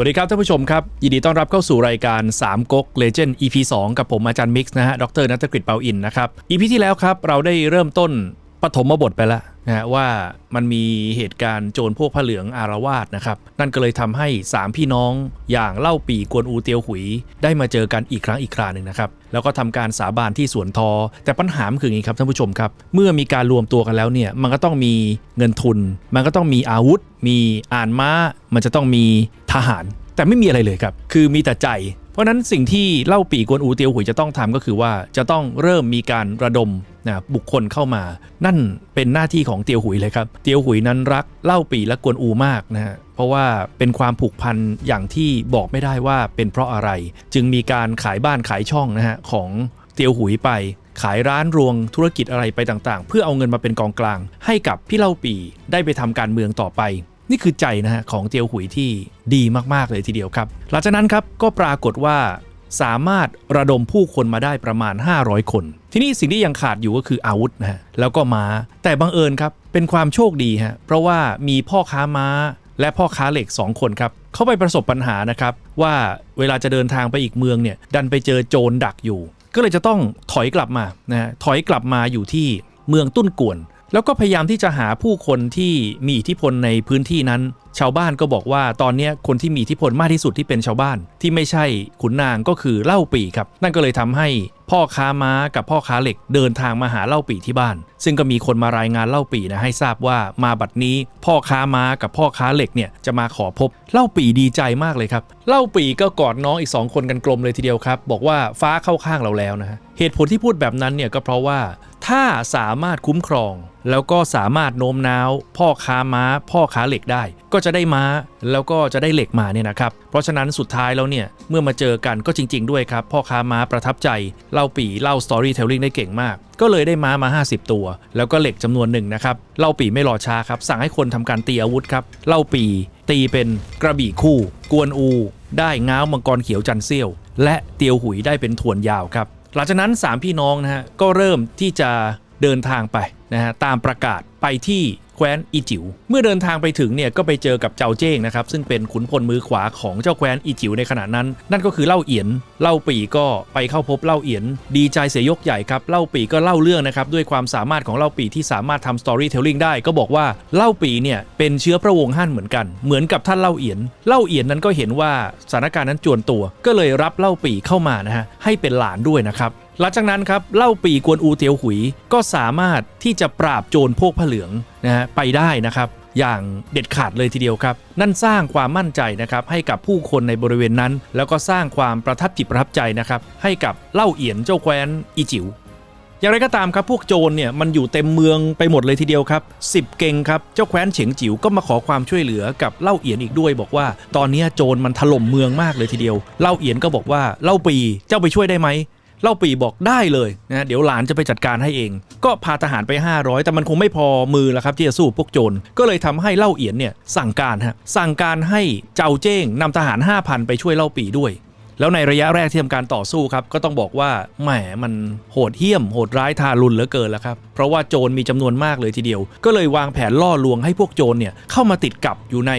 วัสดีครับท่านผู้ชมครับ ยินดีต้อนรับเข้าสู่รายการ3ก๊ก Legend EP 2 กับผมอาจารย์มิกซ์นะฮะดรนัทกฤษเปาอินนะครับ EP ที่แล้วครับเราได้เริ่มต้น ปฐมบทไปแล้วนะฮะว่ามันมีเหตุการณ์โจรพวกผ้าเหลืองอารวาสนะครับ นั่นก็เลยทำให้ 3 พี่น้องอย่างเล่าปีกวนอูเตียวหุย ได้มาเจอกันอีกครั้งอีกคราหนึ่งนะครับ แล้วก็ทำการสาบานที่สวนทอ แต่ปัญหามันคืออย่างนี้ครับท่านผู้ชมครับ เมื่อมีการรวมตัวกันแล้วเนี่ยมันก็ต้องมีเงินทุน มันก็ต้องมีอาวุธ มีอ่านม้า มันจะต้องมีทหาร แต่ไม่มีอะไรเลยครับคือมีแต่ใจเพราะนั้นสิ่งที่เล่าปีกวนอูเตียวหุยจะต้องทำก็คือว่าจะต้องเริ่มมีการระดม นะบุคคลเข้ามา นั่นเป็นหน้าที่ของเตียวหุยเลยครับ เตียวหุยนั้นรักเล่าปีและกวนอูมากนะฮะเพราะว่าเป็นความผูกพันอย่างที่บอกไม่ได้ว่าเป็นเพราะอะไร จึงมีการขายบ้านขายช่องนะฮะของเตียวหุยไปขายร้านรวงธุรกิจอะไรไปต่างๆ เพื่อเอาเงินมาเป็นกองกลาง ให้กับพี่เล่าปีได้ไปทำการเมืองต่อไป นี่คือใจนะฮะของเตียวหุยที่ดีมากๆเลยทีเดียวครับ หลังจากนั้นครับก็ปรากฏว่า สามารถระดมผู้คนมาได้ประมาณ 500 คน ที่นี้สิ่งที่ยังขาดอยู่ก็คืออาวุธนะฮะแล้วก็ม้า แต่บังเอิญครับ เป็นความโชคดีฮะเพราะว่ามีพ่อค้าม้า และพ่อค้าเหล็ก 2 คนครับเขาไปประสบปัญหานะครับ ว่าเวลาจะเดินทางไปอีกเมืองเนี่ยดันไปเจอโจรดักอยู่ ก็เลยจะต้องถอยกลับมานะฮะถอยกลับมาอยู่ที่เมืองตุ้นกวน แล้วก็พยายามที่จะหาผู้คนที่มีอิทธิพลในพื้นที่นั้น ชาวบ้านก็บอกว่าตอนนี้คนที่มีอิทธิพลมากที่สุดที่เป็นชาวบ้าน ที่ไม่ใช่ขุนนางก็คือเล่าปีครับ นั่นก็เลยทำให้พ่อค้าม้ากับพ่อค้าเหล็กเดินทางมาหาเล่าปีที่บ้าน ซึ่งก็มีคนมารายงานเล่าปีนะให้ทราบว่ามาบัดนี้ พ่อค้าม้ากับพ่อค้าเหล็กเนี่ยจะมาขอพบเล่าปีดีใจมากเลยครับเล่าปีก็กอดน้องอีกสองคนกันกลมเลยทีเดียวครับ บอกว่าฟ้าเข้าข้างเราแล้วนะฮะเหตุผลที่พูดแบบนั้นเนี่ยก็เพราะว่า ถ้าสามารถคุ้มครอง แล้วก็สามารถโน้มน้าว พ่อค้าม้า พ่อค้าเหล็กได้ ก็จะได้ม้าแล้วก็จะได้เหล็กมาเนี่ยนะครับ เพราะฉะนั้นสุดท้ายแล้วเนี่ยเมื่อมาเจอกันก็จริง ๆ ด้วยครับ พ่อค้าม้าประทับใจ เล่าปีเล่าสตอรี่เทลลิงได้เก่งมาก ก็เลยได้ม้ามา 50 ตัว แล้วก็เหล็กจำนวนหนึ่งนะครับเล่าปีไม่รอช้าครับสั่งให้คนทำการตีอาวุธครับเล่าปีตีเป็นกระบี่คู่ กวนอู ได้ง้าวมังกรเขียวจันเซี่ยว และเตียวหุยได้เป็นถวนยาวครับ หลังจากนั้น 3 พี่น้องนะฮะก็เริ่มที่จะเดินทางไปนะฮะตามประกาศไปที่ แคว้นอีจิว๋วเมื่อเดินทางไปถึงเนี่ยก็ไปเจอกับเจ้าเจ้งนะครับซึ่งเป็นขุนพลมือขวาของเจ้าแคว้นอีจิ๋วในขณะนั้น นั่นก็คือเล่าเอียนเล่าปีก็ไปเข้าพบเล่าเอียน ดีใจเสียยกใหญ่ครับเล่าปีก็เล่าเรื่องนะครับด้วยความสามารถของเล่าปีที่สามารถทำสตอรี่เทลลิงได้ก็บอกว่าเล่าปีเนี่ยเป็นเชื้อพระวงศ์ฮั่นเหมือนกัน เหมือนกับท่านเล่าเอียน เล่าเอียนนั้นก็เห็นว่าสถานการณ์นั้นจวนตัว ก็เลยรับเล่าปีเข้ามานะฮะให้เป็นหลานด้วยนะครับ หลังจากนั้นครับเล่าปีกวนอูเตียวหุยก็สามารถที่จะปราบโจรพวกผ้าเหลืองนะฮะไปได้นะครับอย่างเด็ดขาดเลยทีเดียวครับ นั่นสร้างความมั่นใจนะครับให้กับผู้คนในบริเวณนั้น แล้วก็สร้างความประทับจิตประทับใจนะครับให้กับเล่าเอียนเจ้าแคว้นอีจิ๋วอย่างไรก็ตามครับพวกโจรเนี่ยมันอยู่เต็มเมืองไปหมดเลยทีเดียวครับ10เก่งครับเจ้าแคว้นเฉียงจิ๋วก็มาขอความช่วยเหลือกับเล่าเอียนอีกด้วย บอกว่า ตอนนี้โจรมันถล่มเมืองมากเลยทีเดียว เล่าเอียนก็บอกว่าเล่าปีเจ้าไปช่วยได้ไหม เล่าปีบอกได้เลยนะเดี๋ยวหลานจะไปจัดการให้เอง ก็พาทหารไป 500 แต่มันคงไม่พอมือแล้วครับที่จะสู้พวกโจรก็เลยทำให้เล่าเอียนเนี่ยสั่งการฮะสั่งการให้เจ้าเจ้งนำทหาร 5,000 ไปช่วยเล่าปีด้วยแล้วในระยะแรกที่ทำการต่อสู้ครับก็ต้องบอกว่าแหมมันโหดเหี้ยมโหดร้ายทารุณเหลือเกินแล้วครับเพราะว่าโจรมีจำนวนมากเลยทีเดียว ก็เลยวางแผนล่อลวงให้พวกโจรเนี่ยเข้ามาติดกับอยู่ใน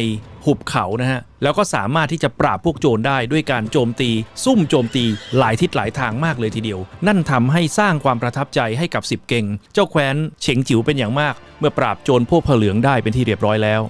หุบเขานะฮะ แล้วก็สามารถที่จะปราบพวกโจรได้ด้วยการโจมตี ซุ่มโจมตีหลายทิศหลายทางมากเลยทีเดียว นั่นทำให้สร้างความประทับใจให้กับสิบเก่ง เจ้าแคว้นเฉิงจิ๋วเป็นอย่างมาก เมื่อปราบโจรพวกผเหลืองได้เป็นที่เรียบร้อยแล้ว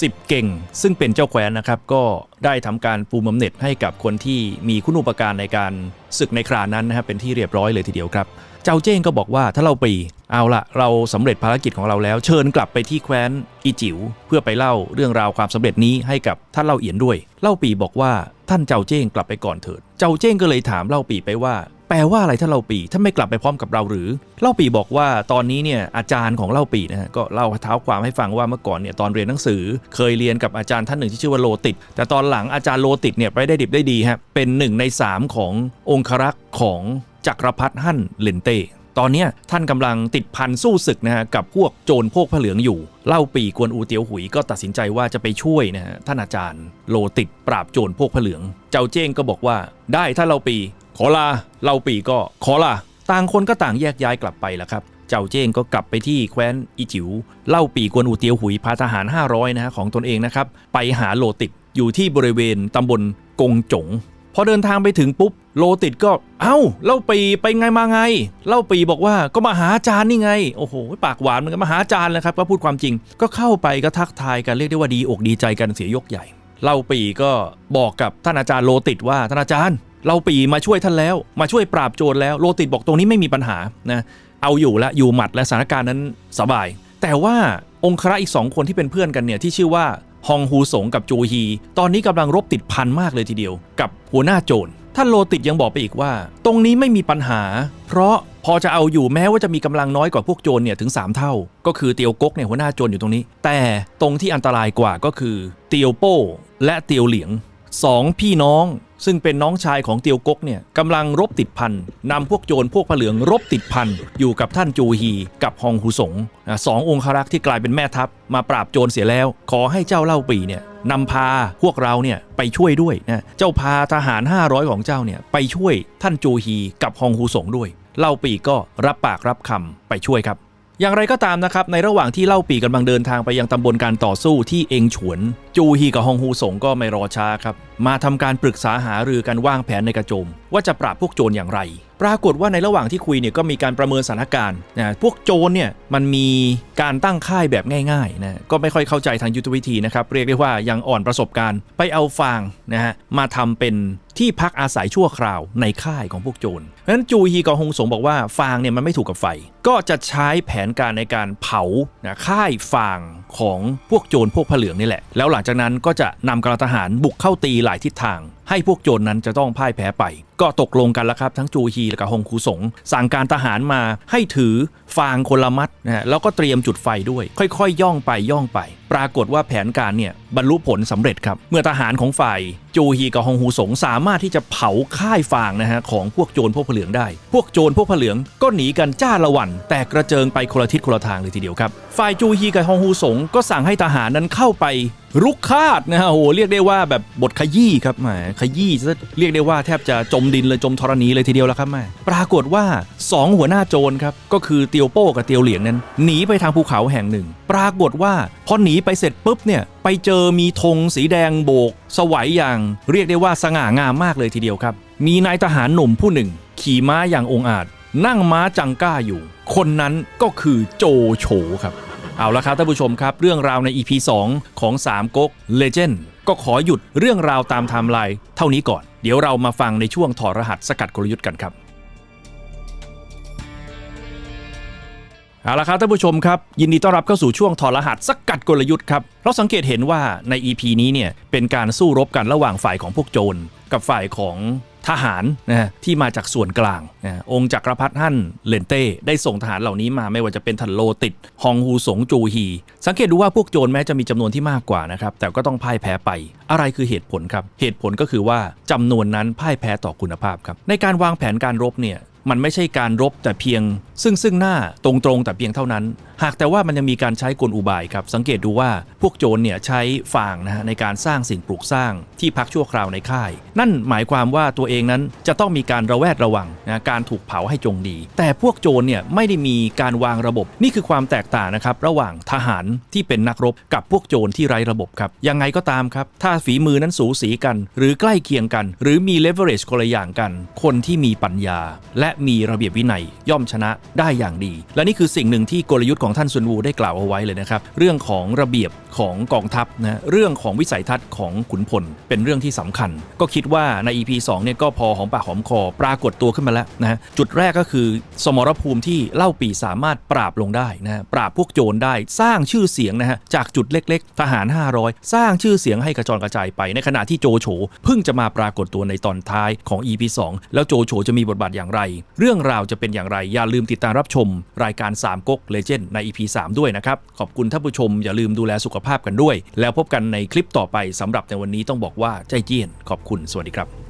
10 เก่ง ซึ่งเป็นเจ้าแคว้นนะครับ ก็ได้ทำการปูมบำเหน็จให้กับคนที่มีคุณูปการในการศึกในครานั้นนะครับเป็นที่เรียบร้อยเลยทีเดียวครับ เจ้าเจ้งก็บอกว่าถ้าเราปีเอาละเราสำเร็จภารกิจของเราแล้ว เชิญกลับไปที่แคว้นอีจิ๋วเพื่อไปเล่าเรื่องราวความสำเร็จนี้ให้กับท่านเล่าเอียนด้วย เล่าปีบอกว่าท่านเจ้าเจ้งกลับไปก่อนเถิด เจ้าเจ้งก็เลยถามเล่าปีไปว่า แปลว่าอะไรท่านเล่าปีท่านไม่กลับไปพร้อมกับเราหรือ เล่าปีบอกว่าตอนนี้เนี่ยอาจารย์ของเล่าปีนะฮะก็เล่าเท้าความให้ฟังว่าเมื่อก่อนเนี่ยตอนเรียนหนังสือ เคยเรียนกับอาจารย์ท่านหนึ่งที่ชื่อว่าโลติดแต่ตอนหลังอาจารย์โลติดเนี่ยไปได้ดิบได้ดีฮะเป็นหนึ่งในสามขององครักษ์ของจักรพรรดิฮั่นเลนเต้ ตอนนี้ท่านกำลังติดพันสู้ศึกนะฮะกับพวกโจรพวกผ้าเหลืองอยู่ เล่าปีกวนอูเตียวหุยก็ตัดสินใจว่าจะไปช่วยนะฮะท่านอาจารย์ โลติดปราบโจรพวกผ้าเหลือง เจ้าเจ้งก็บอกว่าได้ถ้าเล่าปี ขอลาเล่าปีก็ขอลาต่างคนก็ต่างแยกย้ายกลับไปแล้วครับเจ้าเจ้งก็กลับไปที่แคว้นอีจิ๋วเล่าปีกวนอูเตียวหุยพาทหาร 500 นะฮะของตนเองนะครับ ไปหาโลติดอยู่ที่บริเวณตำบลกงจง พอเดินทางไปถึงปุ๊บโลติดก็ เอ้าเล่าปีไปไงมาไง เล่าปีบอกว่าก็มาหาอาจารย์นี่ไง โอ้โห ปากหวานเหมันก็มาหาอาจารย์เลยครับ ก็พูดความจริง ก็เข้าไปก็ทักทายกันเรียกได้ว่าดีอกดีใจกันเสียยกใหญ่ เล่าปีก็บอกกับท่านอาจารย์โลติดว่าท่านอาจารย์เล่าปีมาช่วยท่านแล้ว มาช่วยปราบโจรแล้วโลติดบอกตรงนี้ไม่มีปัญหานะเอาอยู่ละอยู่หมัดและสถานการณ์นั้นสบาย แต่ว่าองครักษ์อีกสองคนที่เป็นเพื่อนกันเนี่ยที่ชื่อว่า ฮองฮูสงกับโจฮี ตอนนี้กำลังรบติดพันมากเลยทีเดียว กับหัวหน้าโจรท่านโลติดยังบอกไปอีกว่า ตรงนี้ไม่มีปัญหา เพราะพอจะเอาอยู่แม้ว่าจะมีกำลังน้อยกว่าพวกโจรเนี่ยถึง 3 เท่า ก็คือเตียวกกเนี่ยหัวหน้าโจรอยู่ตรงนี้ แต่ตรงที่อันตรายกว่าก็คือเตียวโป้และเตียวเหลียง สองพี่น้องซึ่งเป็นน้องชายของเตียวกกเนี่ยกำลังรบติดพันนำพวกโจรพวกผเหลืองรบติดพันอยู่กับท่านจูฮีกับฮองฮูสงสององครักษ์ที่กลายเป็นแม่ทัพ มาปราบโจรเสียแล้ว ขอให้เจ้าเล่าปีเนี่ยนำพาพวกเราเนี่ยไปช่วยด้วยนะเจ้าพาทหาร 500 ของเจ้าเนี่ยไปช่วยท่านจูฮีกับฮองฮูสงด้วย เล่าปีก็รับปากรับคำไปช่วยครับ อย่างไรก็ตามนะครับ ในระหว่างที่เล่าปีกำลังเดินทางไปยังตำบลการต่อสู้ที่เองฉวน จูฮีกับฮองฮูสงก็ไม่รอช้าครับ มาทำการปรึกษาหารือกันวางแผนในกระโจม ว่าจะปราบพวกโจรอย่างไร ปรากฏว่าในระหว่างที่คุยเนี่ยก็มีการประเมินสถานการณ์นะพวกโจรเนี่ยมันมีการตั้งค่ายแบบง่ายๆนะก็ไม่ค่อยเข้าใจทางยุทธวิธีนะครับ เรียกได้ว่ายังอ่อนประสบการณ์ ไปเอาฟางนะฮะมาทำเป็นที่พักอาศัยชั่วคราวในค่ายของพวกโจรเพราะฉะนั้นจูฮีกับฮงสงบอกว่าฟางเนี่ยมันไม่ถูกกับไฟ ก็จะใช้แผนการในการเผานะค่ายฟางของพวกโจรพวกผเหลืองนี่แหละ แล้วหลังจากนั้นก็จะนำกำลังทหารบุกเข้าตีหลายทิศทาง ให้พวกโจรนั้นจะต้องพ่ายแพ้ไป ก็ตกลงกันแล้วครับ ทั้งจูฮีและกับฮงคูสง สั่งการทหารมาให้ถือฟางคนละมัดนะฮะแล้วก็เตรียมจุดไฟด้วย ค่อยๆย่องไปย่องไปปรากฏว่าแผนการเนี่ยบรรลุผลสำเร็จครับ เมื่อทหารของฝ่ายจูฮีกับฮองฮูสงสามารถที่จะเผาค่ายฟางนะฮะของพวกโจรพวกผเหลืองได้ พวกโจรพวกผเหลืองก็หนีกันจ้าละวัน แต่กระเจิงไปคนละทิศคนละทางเลยทีเดียวครับ ฝ่ายจูฮีกับฮองฮูสงก็สั่งให้ทหารนั้นเข้าไป รุกคาดนะฮะโอ้โหเรียกได้ว่าแบบบทขยี้ครับแหมขยี้ซะเรียกได้ว่าแทบจะจมดินเลยจมธรณีเลยทีเดียวแล้วครับแม่ปรากฏว่า 2 หัวหน้าโจรครับก็คือเตียวโป้กับเตียวเหลียงนั้นหนีไปทางภูเขาแห่งหนึ่ง ปรากฏว่าพอหนีไปเสร็จปุ๊บเนี่ยไปเจอมีธงสีแดงโบก สวัยอย่าง เรียกได้ว่าสง่างามมากเลยทีเดียวครับ มีนายทหารหนุ่มผู้หนึ่ง ขี่ม้าอย่างองอาจ นั่งม้าจังก้าอยู่ คนนั้นก็คือโจโฉครับ เอาละครับท่านผู้ชมครับ เรื่องราวใน EP 2 ของ 3ก๊ก Legend ก็ขอหยุดเรื่องราวตามไทม์ไลน์เท่านี้ก่อน เดี๋ยวเรามาฟังในช่วงถอดรหัสสกัดกลยุทธ์กันครับเอาละครับท่านผู้ชมครับ ยินดีต้อนรับเข้าสู่ช่วงถอดรหัสสกัดกลยุทธ์ครับ เราสังเกตเห็นว่าใน EP นี้เนี่ยเป็นการสู้รบกันระหว่างฝ่ายของพวกโจร กับฝ่ายของทหารนะฮะที่มาจากส่วนกลางนะองค์จักรพรรดิฮั่นเลนเต้ได้ส่งทหารเหล่านี้มาไม่ว่าจะเป็นทันโลติดฮองฮูสงจูฮี สังเกตดูว่าพวกโจรแม้จะมีจำนวนที่มากกว่านะครับ แต่ก็ต้องพ่ายแพ้ไป อะไรคือเหตุผลครับ เหตุผลก็คือว่าจำนวนนั้นพ่ายแพ้ต่อคุณภาพครับ ในการวางแผนการรบเนี่ยมันไม่ใช่การรบแต่เพียงซึ่งซึ่งหน้าตรงๆแต่เพียงเท่านั้นหากแต่ว่ามันยังมีการใช้กลอุบายครับ สังเกตดูว่าพวกโจรเนี่ยใช้ฟางนะฮะในการสร้างสิ่งปลูกสร้างที่พักชั่วคราวในค่าย นั่นหมายความว่าตัวเองนั้นจะต้องมีการระแวดระวังนะการถูกเผาให้จงดี แต่พวกโจรเนี่ยไม่ได้มีการวางระบบ นี่คือความแตกต่างนะครับระหว่างทหารที่เป็นนักรบกับพวกโจรที่ไร้ระบบครับยังไงก็ตามครับถ้าฝีมือนั้นสูสีกัน หรือใกล้เคียงกัน หรือมี leverage คนละอย่างกัน คนที่มีปัญญา และมีระเบียบวินัยย่อมชนะได้อย่างดี และนี่คือสิ่งหนึ่งที่กลยุทธ์ของท่านซุนวูได้กล่าวเอาไว้เลยนะครับ เรื่องของระเบียบของกองทัพนะเรื่องของวิสัยทัศน์ของขุนพลเป็นเรื่องที่สำคัญ ก็คิดว่าใน EP 2เนี่ยก็พอหอมปากหอมคอปรากฏตัวขึ้นมาแล้วนะจุดแรกก็คือสมรภูมิที่เล่าปีสามารถปราบลงได้นะฮะปราบพวกโจรได้สร้างชื่อเสียงนะฮะจากจุดเล็กๆ ทหาร 500 สร้างชื่อเสียงให้กระจรกระจายไป ในขณะที่โจโฉเพิ่งจะมาปรากฏตัวในตอนท้ายของ EP 2แล้วโจโฉจะมีบทบาทอย่างไร เรื่องราวจะเป็นอย่างไรอย่าลืมติดตามรับชม รายการ3ก๊กเลเจนด์ใน EP 3 ด้วยนะครับ ขอบคุณท่านผู้ชมอย่าลืมดูแลสุขภาพกันด้วย แล้วพบกันในคลิปต่อไปสำหรับในวันนี้ต้องบอกว่าใจเจียน ขอบคุณสวัสดีครับ